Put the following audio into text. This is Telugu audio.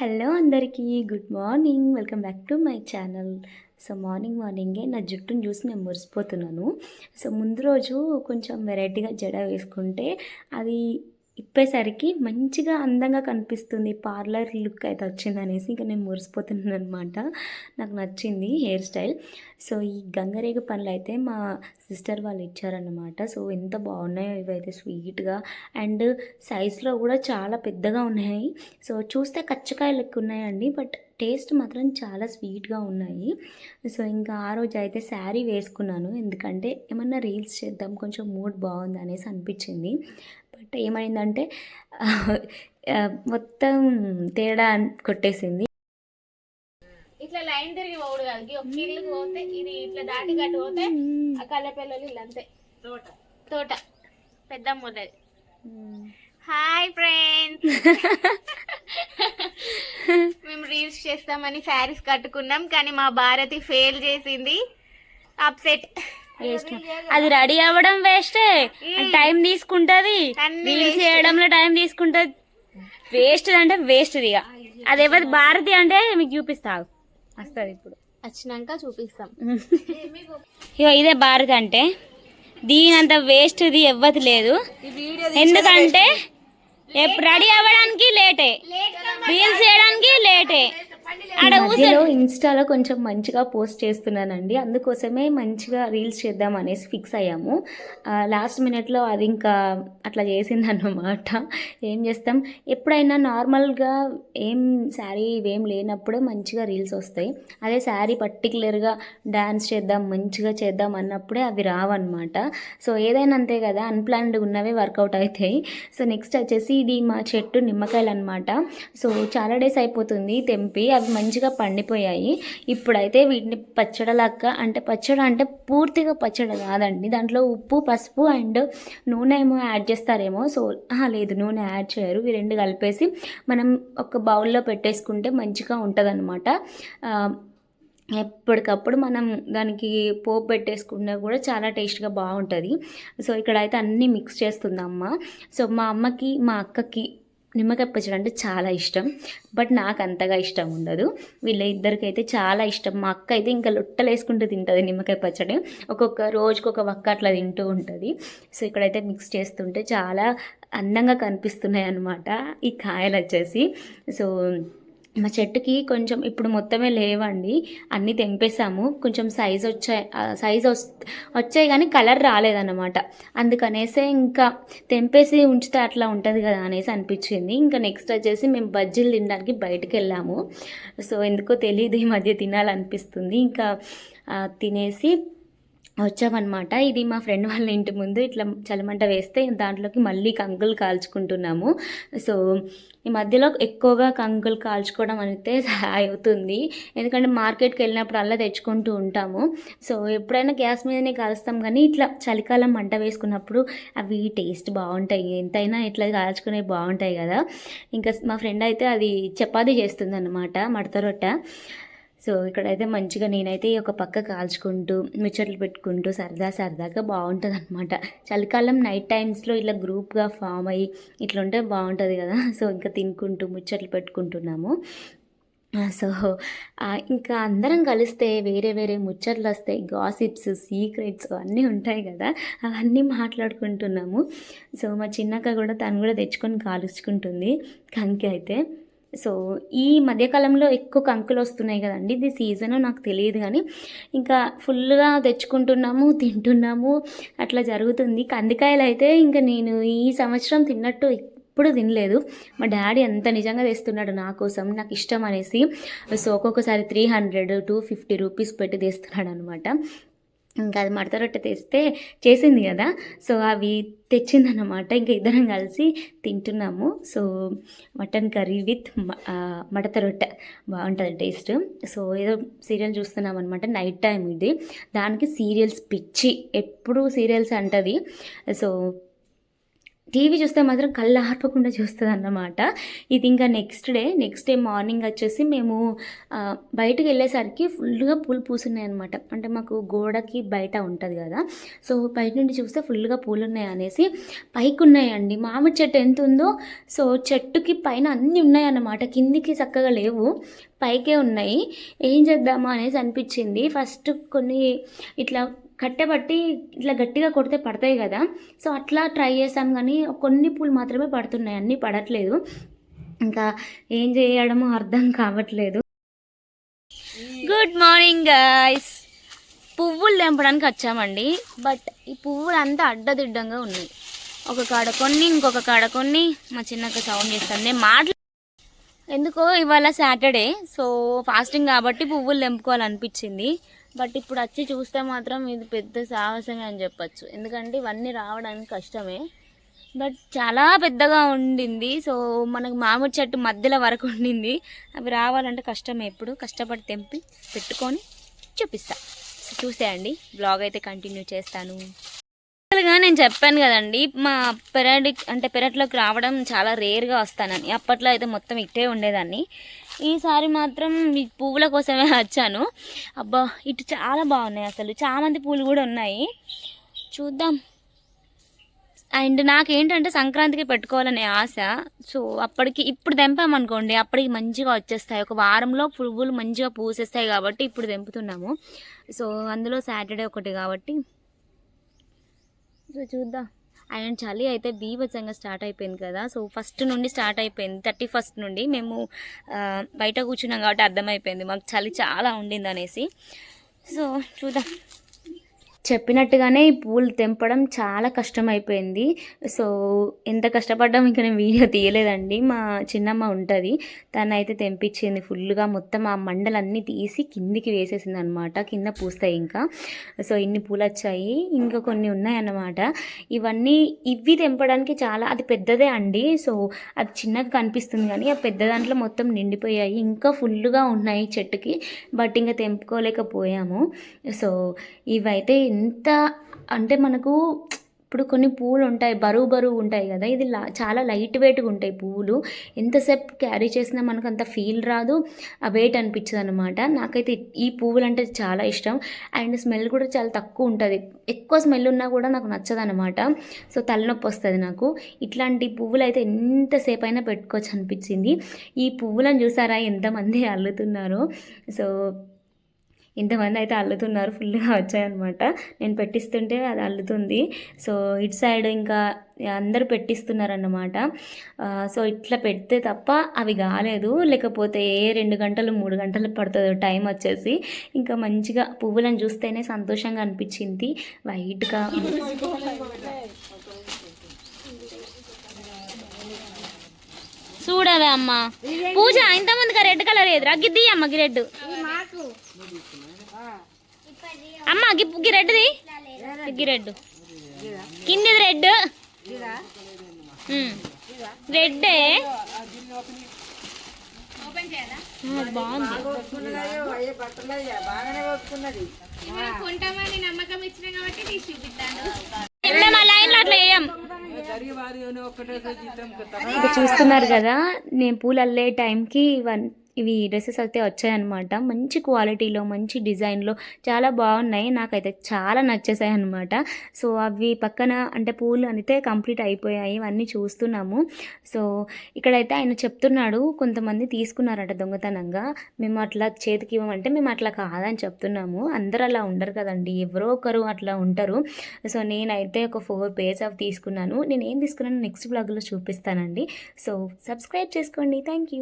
హలో అందరికీ good morning. Welcome back to my channel. So morning మార్నింగే నా జుట్టును చూసి నేను మురిసిపోతున్నాను. సో ముందు రోజు కొంచెం వెరైటీగా జడ వేసుకుంటే అది ఇప్పేసరికి మంచిగా అందంగా కనిపిస్తుంది. పార్లర్ లుక్ అయితే వచ్చింది అనేసి ఇంకా నేను మురిసిపోతున్నాను అనమాట నాకు నచ్చింది హెయిర్ స్టైల్. సో ఈ గంగరేగ పనులు అయితే మా సిస్టర్ వాళ్ళు ఇచ్చారనమాట సో ఎంత బాగున్నాయో ఇవైతే స్వీట్గా అండ్ సైజులో కూడా చాలా పెద్దగా ఉన్నాయి. సో చూస్తే కచ్చకాయ లెక్క ఉన్నాయండి. బట్ టేస్ట్ మాత్రం చాలా స్వీట్గా ఉన్నాయి. సో ఇంకా ఆ రోజు అయితే శారీ వేసుకున్నాను. ఎందుకంటే ఏమన్నా రీల్స్ చేద్దాం కొంచెం మూడ్ బాగుంది అనేసి అనిపించింది. ఏమైందంటే మొత్తం తేడా కొట్టేసింది. ఇట్లా లైన్ తిరిగి పోడు కాదు ఈ ఒక్క ఇల్లుకి పోతే ఇది ఇట్లా దాటి కట్టు పోతే ఆ కళ్ళపిల్లలు ఇల్లు అంతే తోట. తోట. పెద్దమ్మ ఉన్నది హాయ్ ఫ్రెండ్స్. మేము రీల్స్ చేస్తామని శారీస్ కట్టుకున్నాం కానీ మా భారతి ఫెయిల్ చేసింది. అప్సెట్. వేస్ట్ అది రెడీ అవ్వడం వేస్టే టైం తీసుకుంటది. రీల్స్ చేయడంలో టైం తీసుకుంటది. వేస్ట్ అంటే వేస్ట్ ఇక. అది ఎవరి భారతి అంటే మీకు చూపిస్తావు వస్తుంది ఇప్పుడు. వచ్చినాక చూపిస్తాం. ఇగో ఇదే భారతి అంటే. దీనంత వేస్ట్ది ఎవ్వది లేదు. ఎందుకంటే ఎప్పుడు రెడీ అవ్వడానికి లేటే రీల్స్ చేయడానికి లేటే మధ్యలో ఇన్స్టాలో కొంచెం మంచిగా పోస్ట్ చేస్తున్నానండి. అందుకోసమే మంచిగా రీల్స్ చేద్దాం అనేసి ఫిక్స్ అయ్యాము. లాస్ట్ మినిట్లో అది ఇంకా అట్లా చేసిందన్నమాట. ఏం చేస్తాం? ఎప్పుడైనా నార్మల్గా ఏం శారీ ఇవేం లేనప్పుడే మంచిగా రీల్స్ వస్తాయి. అదే శారీ పర్టికులర్గా డ్యాన్స్ చేద్దాం మంచిగా చేద్దాం అన్నప్పుడే అవి రావన్నమాట. సో ఏదైనా అంతే కదా అన్ప్లాన్డ్ ఉన్నవే వర్కౌట్ అవుతాయి. సో నెక్స్ట్ వచ్చేసి ఇది మా చెట్టు నిమ్మకాయలు అనమాట సో చాలా డేస్ అయిపోతుంది తెంపి. అవి మంచిగా పండిపోయాయి. ఇప్పుడైతే వీటిని పచ్చడలాక్క అంటే పచ్చడి అంటే పూర్తిగా పచ్చడి కాదండి. దాంట్లో ఉప్పు పసుపు అండ్ నూనె ఏమో యాడ్ చేస్తారేమో. సో లేదు నూనె యాడ్ చేయరు. ఇవి రెండు కలిపేసి మనం ఒక బౌల్లో పెట్టేసుకుంటే మంచిగా ఉంటుంది ఎప్పటికప్పుడు మనం దానికి పోపు పెట్టేసుకున్నా కూడా చాలా టేస్ట్గా బాగుంటుంది. సో ఇక్కడైతే అన్నీ మిక్స్ చేస్తుంది అమ్మ సో మా అమ్మకి మా అక్కకి నిమ్మకాయ పచ్చడి అంటే చాలా ఇష్టం బట్ నాకు అంతగా ఇష్టం ఉండదు. వీళ్ళ ఇద్దరికైతే చాలా ఇష్టం. మా అక్క అయితే ఇంకా లొట్టలు వేసుకుంటూ తింటుంది నిమ్మకాయ పచ్చడి. ఒక్కొక్క రోజుకి ఒక వక్క అట్లా తింటూ ఉంటుంది. సో ఇక్కడైతే మిక్స్ చేస్తుంటే చాలా అందంగా కనిపిస్తున్నాయి అన్నమాట ఈ కాయలు వచ్చేసి. సో మా చెట్టుకి కొంచెం ఇప్పుడు మొత్తమే లేవండి అన్నీ తెంపేసాము కొంచెం సైజ్ వచ్చాయి సైజ్ వచ్చాయి కానీ కలర్ రాలేదన్నమాట. అందుకనేసే ఇంకా తెంపేసి ఉంచితే అట్లా ఉంటుంది కదా అనేసి అనిపించింది. ఇంకా నెక్స్ట్ వచ్చేసి మేము బజ్జీలు తినడానికి బయటకు వెళ్ళాము. సో ఎందుకో తెలియదు ఈ మధ్య తినాలనిపిస్తుంది. ఇంకా తినేసి వచ్చామన్నమాట. ఇది మా ఫ్రెండ్ వాళ్ళ ఇంటి ముందు ఇట్లా చలిమంట వేస్తే దాంట్లోకి మళ్ళీ కంకులు కాల్చుకుంటున్నాము. సో ఈ మధ్యలో ఎక్కువగా కంకులు కాల్చుకోవడం అయితే అవుతుంది. ఎందుకంటే మార్కెట్కి వెళ్ళినప్పుడు అలా తెచ్చుకుంటూ ఉంటాము. సో ఎప్పుడైనా గ్యాస్ మీదనే కాలుస్తాం కానీ ఇట్లా చలికాలం మంట వేసుకున్నప్పుడు అవి టేస్ట్ బాగుంటాయి. ఎంతైనా ఇట్లా కాల్చుకునే బాగుంటాయి కదా. ఇంకా మా ఫ్రెండ్ అయితే అది చపాతీ చేస్తుంది అనమాట మడత రొట్టె. సో ఇక్కడైతే మంచిగా నేనైతే ఒక పక్క కాల్చుకుంటూ ముచ్చట్లు పెట్టుకుంటూ సరదా సరదాగా బాగుంటుంది అనమాట చలికాలం నైట్ టైమ్స్లో ఇట్లా గ్రూప్గా ఫామ్ అయ్యి ఇట్లా ఉంటే బాగుంటుంది కదా. సో ఇంకా తినుకుంటూ ముచ్చట్లు పెట్టుకుంటున్నాము. సో ఇంకా అందరం కలిస్తే వేరే వేరే ముచ్చట్లు వస్తాయి గాసిప్స్ సీక్రెట్స్ అన్నీ ఉంటాయి కదా. అవన్నీ మాట్లాడుకుంటున్నాము. సో మా చిన్నక్క కూడా తను కూడా తెచ్చుకొని కాలుచుకుంటుంది కంకి అయితే. సో ఈ మధ్యకాలంలో ఎక్కువ కంకులు వస్తున్నాయి కదండి. ఇది సీజన్ నాకు తెలియదు కానీ ఇంకా ఫుల్గా తెచ్చుకుంటున్నాము తింటున్నాము అట్లా జరుగుతుంది. కందికాయలు అయితే ఇంకా నేను ఈ సంవత్సరం తిన్నట్టు ఎప్పుడు తినలేదు. మా డాడీ ఎంత నిజంగా తెస్తున్నాడు నా కోసం నాకు ఇష్టం అనేసి. సో ఒక్కొక్కసారి three hundred two fifty rupees పెట్టి తెస్తున్నాడు అనమాట ఇంకా అది మడత రొట్టె తెస్తే చేసింది కదా. సో అవి తెచ్చిందన్నమాట. ఇంకా ఇద్దరం కలిసి తింటున్నాము. సో మటన్ కర్రీ విత్ మడత రొట్టె. బాగుంటుంది టేస్ట్. సో ఏదో సీరియల్ చూస్తున్నాం అనమాట నైట్ టైం ఇది. దానికి సీరియల్స్ పిచ్చి. ఎప్పుడు సీరియల్స్ అంటది. సో టీవీ చూస్తే మాత్రం కళ్ళు ఆర్పకుండా చూస్తుంది అన్నమాట ఇది ఇంకా next day next day morning వచ్చేసి మేము బయటకు వెళ్ళేసరికి ఫుల్గా పూలు పూసున్నాయి అనమాట అంటే మాకు గోడకి బయట ఉంటుంది కదా. సో బయట నుండి చూస్తే ఫుల్గా పూలు ఉన్నాయి అనేసి పైకి ఉన్నాయండి మామిడి చెట్టు ఎంత ఉందో సో చెట్టుకి పైన అన్నీ ఉన్నాయి అన్నమాట కిందికి చక్కగా లేవు. పైకే ఉన్నాయి. ఏం చేద్దామా అనేసి అనిపించింది. ఫస్ట్ కొన్ని ఇట్లా కట్టబట్టి ఇట్లా గట్టిగా కొడితే పడతాయి కదా. సో అట్లా ట్రై చేసాం కానీ కొన్ని పూలు మాత్రమే పడుతున్నాయి. అన్నీ పడట్లేదు. ఇంకా ఏం చేయడమో అర్థం కావట్లేదు. గుడ్ మార్నింగ్ గాయస్ పువ్వులు తెంపడానికి వచ్చామండి. బట్ ఈ పువ్వులు అంతా అడ్డదిడ్డంగా ఉన్నాయి. ఒక కాడ కొన్ని ఇంకొక కాడ కొన్ని. మా చిన్నక్క సౌండ్ చేస్తాను నేను మాట్లా ఎందుకో ఇవాళ సాటర్డే సో ఫాస్టింగ్ కాబట్టి పువ్వులు తెంపుకోవాలనిపించింది. బట్ ఇప్పుడు వచ్చి చూస్తే మాత్రం ఇది పెద్ద సాహసమే అని చెప్పొచ్చు. ఎందుకంటే ఇవన్నీ రావడానికి కష్టమే. బట్ చాలా పెద్దగా ఉండింది. సో మనకు మామిడి చెట్టు మధ్యలో వరకు ఉండింది. అవి రావాలంటే కష్టమే ఎప్పుడు. కష్టపడి తెంపి పెట్టుకొని చూపిస్తా. సో చూసేయండి బ్లాగ్ అయితే కంటిన్యూ చేస్తాను. యాక్చువల్గా నేను చెప్పాను కదండి మా పెరడి అంటే పెరట్లోకి రావడం చాలా రేర్గా వస్తానని. అప్పట్లో అయితే మొత్తం ఇట్టే ఉండేదాన్ని. ఈసారి మాత్రం ఈ పువ్వుల కోసమే వచ్చాను. అబ్బా ఇటు చాలా బాగున్నాయి అసలు. చామంతి పూలు కూడా ఉన్నాయి. చూద్దాం. అండ్ నాకేంటంటే సంక్రాంతికి పెట్టుకోవాలనే ఆశ. సో అప్పటికి ఇప్పుడు తెంపామనుకోండి అప్పటికి మంచిగా వచ్చేస్తాయి. ఒక వారంలో పువ్వులు మంచిగా పూసేస్తాయి కాబట్టి ఇప్పుడు తెంపుతున్నాము. సో అందులో సాటర్డే ఒకటి కాబట్టి. సో చూద్దాం. అండ్ చలి అయితే బీభత్సంగా స్టార్ట్ అయిపోయింది కదా. సో ఫస్ట్ నుండి స్టార్ట్ అయిపోయింది. థర్టీ ఫస్ట్ నుండి మేము బయట కూర్చున్నాం కాబట్టి అర్థమైపోయింది. మాకు చలి చాలా ఉండింది అనేసి సో చూద్దాం. చెప్పినట్టుగానే ఈ పూలు తెంపడం చాలా కష్టమైపోయింది. సో ఎంత కష్టపడ్డాం ఇంకా నేను వీడియో తీయలేదండి. మా చిన్నమ్మ ఉంటుంది. తను అయితే తెంపించింది ఫుల్గా మొత్తం ఆ మండలన్నీ తీసి కిందికి వేసేసింది అనమాట కింద పూస్తాయి ఇంకా. సో ఇన్ని పూలు వచ్చాయి ఇంకా కొన్ని ఉన్నాయన్నమాట. ఇవన్నీ ఇవి తెంపడానికి చాలా అది పెద్దదే అండి. సో అది చిన్నగా కనిపిస్తుంది కానీ ఆ పెద్ద దాంట్లో మొత్తం నిండిపోయాయి. ఇంకా ఫుల్గా ఉన్నాయి చెట్టుకి. బట్ ఇంకా తెంపుకోలేకపోయాము. సో ఇవైతే ఎంత అంటే మనకు ఇప్పుడు కొన్ని పువ్వులు ఉంటాయి బరువు బరువు ఉంటాయి కదా ఇది లా చాలా లైట్ వెయిట్గా ఉంటాయి పువ్వులు ఎంతసేపు క్యారీ చేసినా మనకు అంత ఫీల్ రాదు ఆ వెయిట్ అనిపించదు అనమాట నాకైతే ఈ పువ్వులు అంటే చాలా ఇష్టం. అండ్ స్మెల్ కూడా చాలా తక్కువ ఉంటుంది. ఎక్కువ స్మెల్ ఉన్నా కూడా నాకు నచ్చదు అనమాట సో తలనొప్పి వస్తుంది నాకు. ఇట్లాంటి పువ్వులు అయితే ఎంతసేపు అయినా పెట్టుకోవచ్చు అనిపించింది. ఈ పువ్వులను చూసారా ఎంతమంది అల్లుతున్నారో? సో ఇంతమంది అయితే అల్లుతున్నారు ఫుల్గా వచ్చాయన్నమాట. నేను పెట్టిస్తుంటే అది అల్లుతుంది. సో ఇటు సైడ్ ఇంకా అందరూ పెట్టిస్తున్నారన్నమాట. సో ఇట్లా పెడితే తప్ప అవి కాలేదు. లేకపోతే ఏ రెండు గంటలు మూడు గంటలు పడుతుందో టైం వచ్చేసి ఇంకా మంచిగా పువ్వులను చూస్తేనే సంతోషంగా అనిపించింది. వైట్గా చూడవే అమ్మ. పూజ ఇంతమందిగా రెడ్ కలర్ ఏది రగ్గిద్ది అమ్మ రెడ్. అమ్మ గి రెడ్ది గి రెడ్ కిందిది రెడ్ రెడ్డే. చూస్తున్నారు కదా నేను పూలు అల్లే టైంకి ఇవి డ్రెస్సెస్ అయితే వచ్చాయన్నమాట. మంచి క్వాలిటీలో మంచి డిజైన్లో చాలా బాగున్నాయి. నాకైతే చాలా నచ్చేసాయి అనమాట సో అవి పక్కన అంటే పూలు అయితే కంప్లీట్ అయిపోయాయి. ఇవన్నీ చూస్తున్నాము. సో ఇక్కడైతే ఆయన చెప్తున్నాడు కొంతమంది తీసుకున్నారట దొంగతనంగా. మేము అట్లా చేతికి ఇవ్వమంటే మేము అట్లా కాదని చెప్తున్నాము. అందరు అలా ఉండరు కదండి. ఎవరో ఒకరు అట్లా ఉంటారు. సో నేనైతే ఒక ఫోర్ పేజ్ ఆఫ్ తీసుకున్నాను. నేను ఏం తీసుకున్నాను నెక్స్ట్ బ్లాగ్లో చూపిస్తానండి. సో సబ్స్క్రైబ్ చేసుకోండి. Thank you